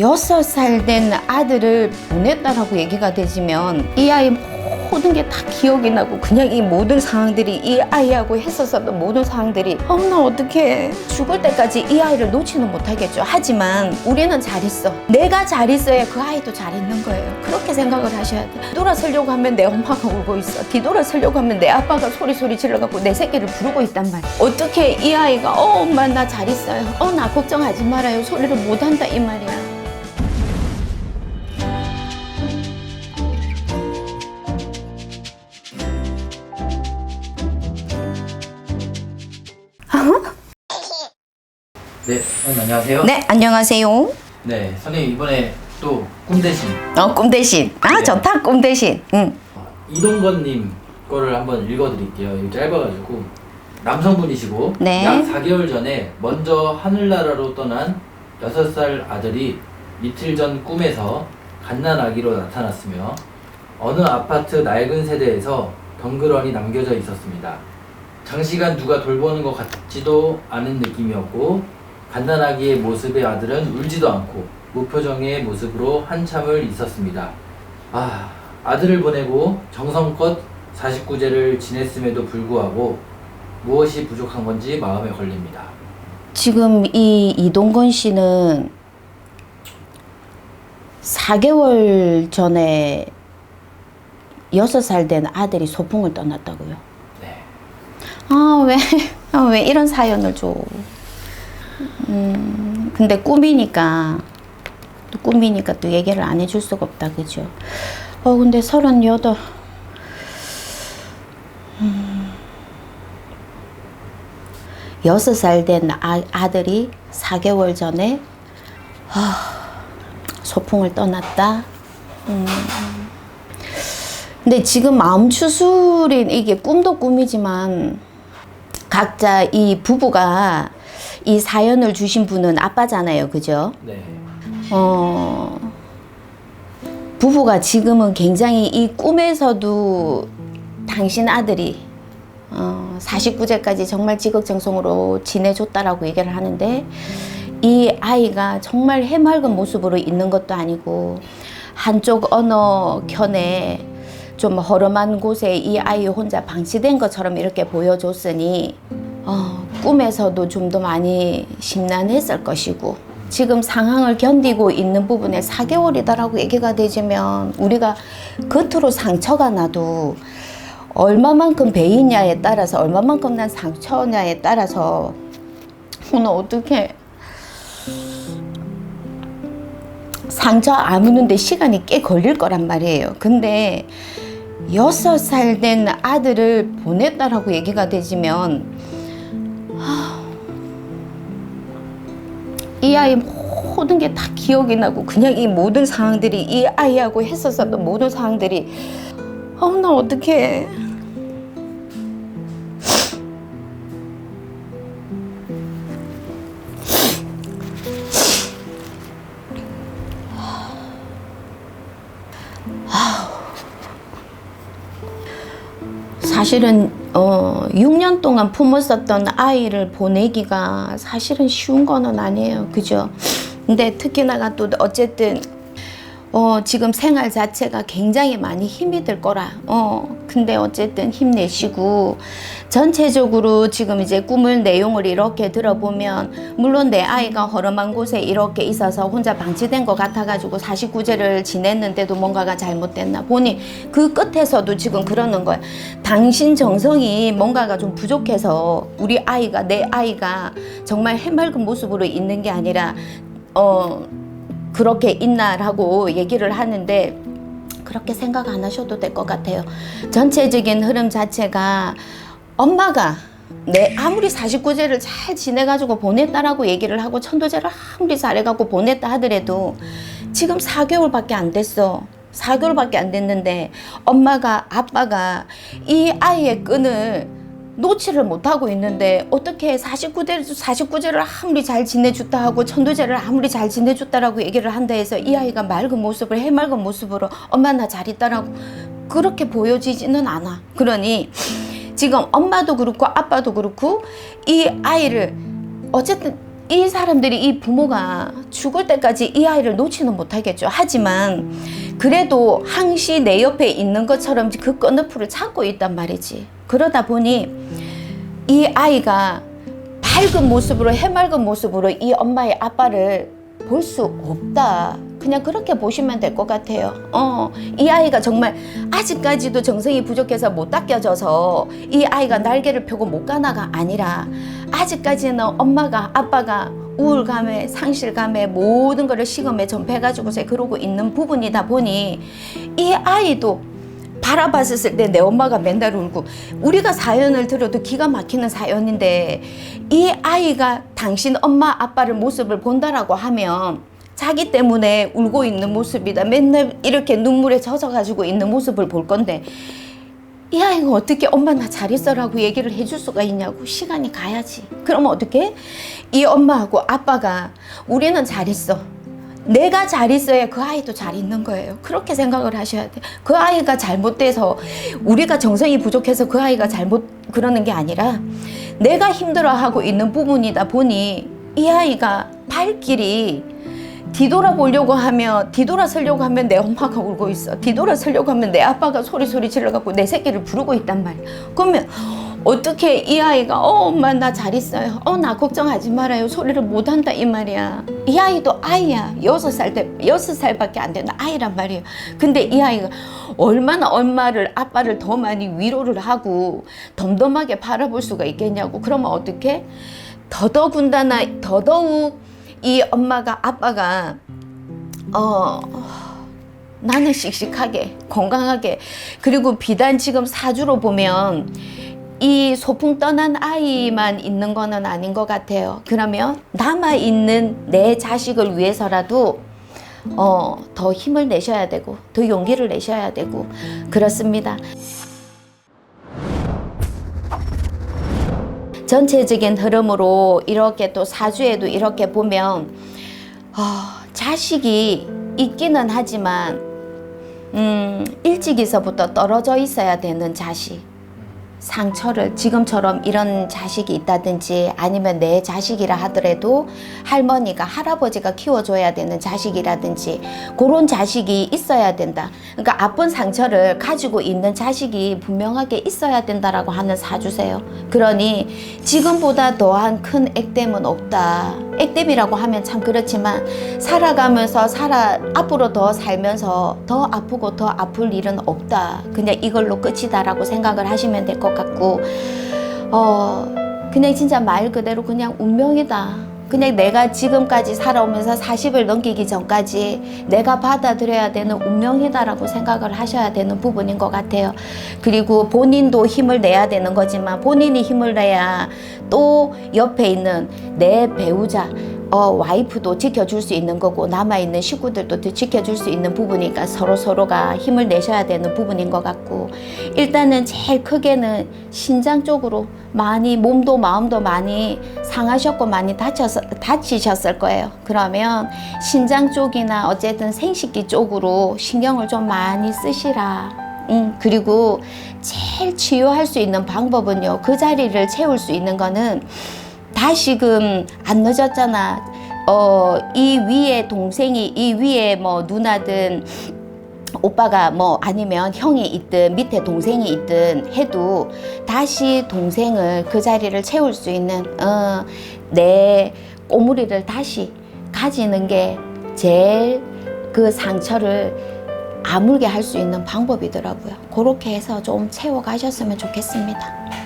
여섯 살 된 아들을 보냈다라고 얘기가 되지면 이 아이 모든 게 다 기억이 나고 그냥 이 모든 상황들이 이 아이하고 했었었던 모든 상황들이 어나 어떻게 죽을 때까지 이 아이를 놓지는 못하겠죠. 하지만 우리는 잘 있어. 내가 잘 있어야 그 아이도 잘 있는 거예요. 그렇게 생각을 하셔야 돼 뒤돌아서려고 하면 내 엄마가 울고 있어. 뒤돌아서려고 하면 내 아빠가 소리소리 질러갖고 내 새끼를 부르고 있단 말이야. 어떻게 이 아이가 어 엄마 나 잘 있어요 어 나 걱정하지 말아요. 소리를 못한다. 이 말이야 네, 선생님 안녕하세요. 네 안녕하세요 네, 선생님 이번에 또 꿈 대신 어, 꿈 대신. 아, 네. 좋다, 꿈 대신. 응. 어, 이동건님 거를 한번 읽어드릴게요. 이거 짧아가지고 남성분이시고 네. 약 4개월 전에 먼저 하늘나라로 떠난 6살 아들이 이틀 전 꿈에서 갓난아기로 나타났으며 어느 아파트 낡은 세대에서 덩그러니 남겨져 있었습니다. 장시간 누가 돌보는 것 같지도 않은 느낌이었고 갓난아기의 모습의 아들은 울지도 않고 무표정의 모습으로 한참을 있었습니다. 아, 아들을 보내고 정성껏 49제를 지냈음에도 불구하고 무엇이 부족한 건지 마음에 걸립니다. 지금 이 이동건 씨는 4개월 전에 6살 된 아들이 소풍을 떠났다고요. 네. 아, 왜, 아, 왜 이런 사연을 줘. 음, 근데 꿈이니까, 또 꿈이니까 또 얘기를 안 해줄 수가 없다, 그죠? 어, 근데 38. 여섯 살 된 아, 아들이 4개월 전에 아, 소풍을 떠났다. 음. 근데 지금 마음 추스린 이게 꿈도 꿈이지만 각자 이 부부가 이 사연을 주신 분은 아빠잖아요. 그죠? 네. 어, 부부가 지금은 굉장히 이 꿈에서도 당신 아들이 어, 49제까지 정말 지극정성으로 지내줬다라고 얘기를 하는데 이 아이가 정말 해맑은 모습으로 있는 것도 아니고 한쪽 언어 켠에 좀 허름한 곳에 이 아이 혼자 방치된 것처럼 이렇게 보여줬으니 어, 꿈에서도 좀 더 많이 심란했을 것이고 지금 상황을 견디고 있는 부분에 4개월이다라고 얘기가 되지면 우리가 겉으로 상처가 나도 얼마만큼 베이냐에 따라서 얼마만큼 난 상처냐에 따라서 오늘 어떻게 상처 아무는데 시간이 꽤 걸릴 거란 말이에요. 근데 여섯 살 된 아들을 보냈다라고 얘기가 되지면 이 아이 모든 게 다 기억이 나고 그냥 이 모든 상황들이 이 아이하고 했었었던 모든 상황들이 어나 어떡해. 사실은 어 6년 동안 품었었던 아이를 보내기가 사실은 쉬운 거는 아니에요. 그죠? 근데 특히나가 또 어쨌든 어 지금 생활 자체가 굉장히 많이 힘이 들 거라. 어 근데 어쨌든 힘내시고 전체적으로 지금 이제 꿈을 내용을 이렇게 들어보면 물론 내 아이가 허름한 곳에 이렇게 있어서 혼자 방치된 것 같아가지고 49제를 지냈는데도 뭔가가 잘못됐나 보니 그 끝에서도 지금 그러는 거야. 당신 정성이 뭔가가 좀 부족해서 우리 아이가 내 아이가 정말 해맑은 모습으로 있는 게 아니라 어 그렇게 있나라고 얘기를 하는데 그렇게 생각 안 하셔도 될 것 같아요. 전체적인 흐름 자체가 엄마가 내 아무리 49제를 잘 지내가지고 보냈다라고 얘기를 하고 천도제를 아무리 잘해갖고 보냈다 하더라도 지금 4개월밖에 안 됐어. 4개월밖에 안 됐는데 엄마가 아빠가 이 아이의 끈을 놓지를 못하고 있는데 어떻게 49대 49제를 아무리 잘 지내줬다 하고 천도제를 아무리 잘 지내줬다라고 얘기를 한다 해서 이 아이가 맑은 모습을 해맑은 모습으로 엄마 나 잘 있다라고 그렇게 보여지지는 않아. 그러니 지금 엄마도 그렇고 아빠도 그렇고 이 아이를 어쨌든 이 사람들이 이 부모가 죽을 때까지 이 아이를 놓지는 못하겠죠. 하지만 그래도 항시 내 옆에 있는 것처럼 그 건너풀을 찾고 있단 말이지. 그러다 보니 이 아이가 밝은 모습으로 해맑은 모습으로 이 엄마의 아빠를 볼 수 없다. 그냥 그렇게 보시면 될 것 같아요. 어, 이 아이가 정말 아직까지도 정성이 부족해서 못 닦여져서 이 아이가 날개를 펴고 못 가나가 아니라 아직까지는 엄마가 아빠가 우울감에 상실감에 모든 것을 식음에 전폐해가지고서 그러고 있는 부분이다 보니 이 아이도 바라봤을 때 내 엄마가 맨날 울고 우리가 사연을 들어도 기가 막히는 사연인데 이 아이가 당신 엄마 아빠를 모습을 본다라고 하면 자기 때문에 울고 있는 모습이다. 맨날 이렇게 눈물에 젖어가지고 있는 모습을 볼 건데 이 아이가 어떻게 엄마 나 잘 있어라고 얘기를 해줄 수가 있냐고 시간이 가야지 그러면 어떻게 이 엄마하고 아빠가 우리는 잘 있어 내가 잘 있어야 그 아이도 잘 있는 거예요. 그렇게 생각을 하셔야 돼. 그 아이가 잘못돼서 우리가 정성이 부족해서 그 아이가 잘못 그러는 게 아니라 내가 힘들어하고 있는 부분이다 보니 이 아이가 발길이 뒤돌아보려고 하면 뒤돌아서려고 하면 내 엄마가 울고 있어. 뒤돌아서려고 하면 내 아빠가 소리 소리 질러갖고 내 새끼를 부르고 있단 말이야. 그러면 어떻게 이 아이가 어 엄마 나 잘 있어요. 어 나 걱정하지 말아요. 소리를 못 한다 이 말이야. 이 아이도 아이야. 여섯 살 때 여섯 살밖에 안 되는 아이란 말이에요. 근데 이 아이가 얼마나 엄마를 아빠를 더 많이 위로를 하고 덤덤하게 바라볼 수가 있겠냐고. 그러면 어떻게 더더군다나 더더욱 이 엄마가 아빠가 어 나는 씩씩하게 건강하게 그리고 비단 지금 사주로 보면 이 소풍 떠난 아이만 있는 거는 아닌 것 같아요. 그러면 남아 있는 내 자식을 위해서라도 어, 더 힘을 내셔야 되고 더 용기를 내셔야 되고 그렇습니다. 전체적인 흐름으로 이렇게 또 사주에도 이렇게 보면 어, 자식이 있기는 하지만 음, 일찍이서부터 떨어져 있어야 되는 자식 상처를 지금처럼 이런 자식이 있다든지 아니면 내 자식이라 하더라도 할머니가 할아버지가 키워줘야 되는 자식이라든지 그런 자식이 있어야 된다. 그러니까 아픈 상처를 가지고 있는 자식이 분명하게 있어야 된다라고 하는 사주세요. 그러니 지금보다 더한 큰 액땜은 없다. 액땜이라고 하면 참 그렇지만 살아가면서 살아 앞으로 더 살면서 더 아프고 더 아플 일은 없다. 그냥 이걸로 끝이다라고 생각을 하시면 될 것 같고 어 그냥 진짜 말 그대로 그냥 운명이다. 그냥 내가 지금까지 살아오면서 40을 넘기기 전까지 내가 받아들여야 되는 운명이다라고 생각을 하셔야 되는 부분인 것 같아요. 그리고 본인도 힘을 내야 되는 거지만 본인이 힘을 내야 또 옆에 있는 내 배우자, 어, 와이프도 지켜줄 수 있는 거고 남아있는 식구들도 더 지켜줄 수 있는 부분이니까 서로 서로가 힘을 내셔야 되는 부분인 것 같고 일단은 제일 크게는 신장 쪽으로 많이 몸도 마음도 많이 상하셨고 많이 다쳐서 다치셨을 거예요. 그러면 신장 쪽이나 어쨌든 생식기 쪽으로 신경을 좀 많이 쓰시라. 음, 그리고 제일 치유할 수 있는 방법은요. 그 자리를 채울 수 있는 거는 다시금 안 늦었잖아. 어, 이 위에 동생이, 이 위에 뭐 누나든 오빠가 뭐 아니면 형이 있든 밑에 동생이 있든 해도 다시 동생을 그 자리를 채울 수 있는 어, 내 꼬물이를 다시 가지는 게 제일 그 상처를 아물게 할 수 있는 방법이더라고요. 그렇게 해서 좀 채워 가셨으면 좋겠습니다.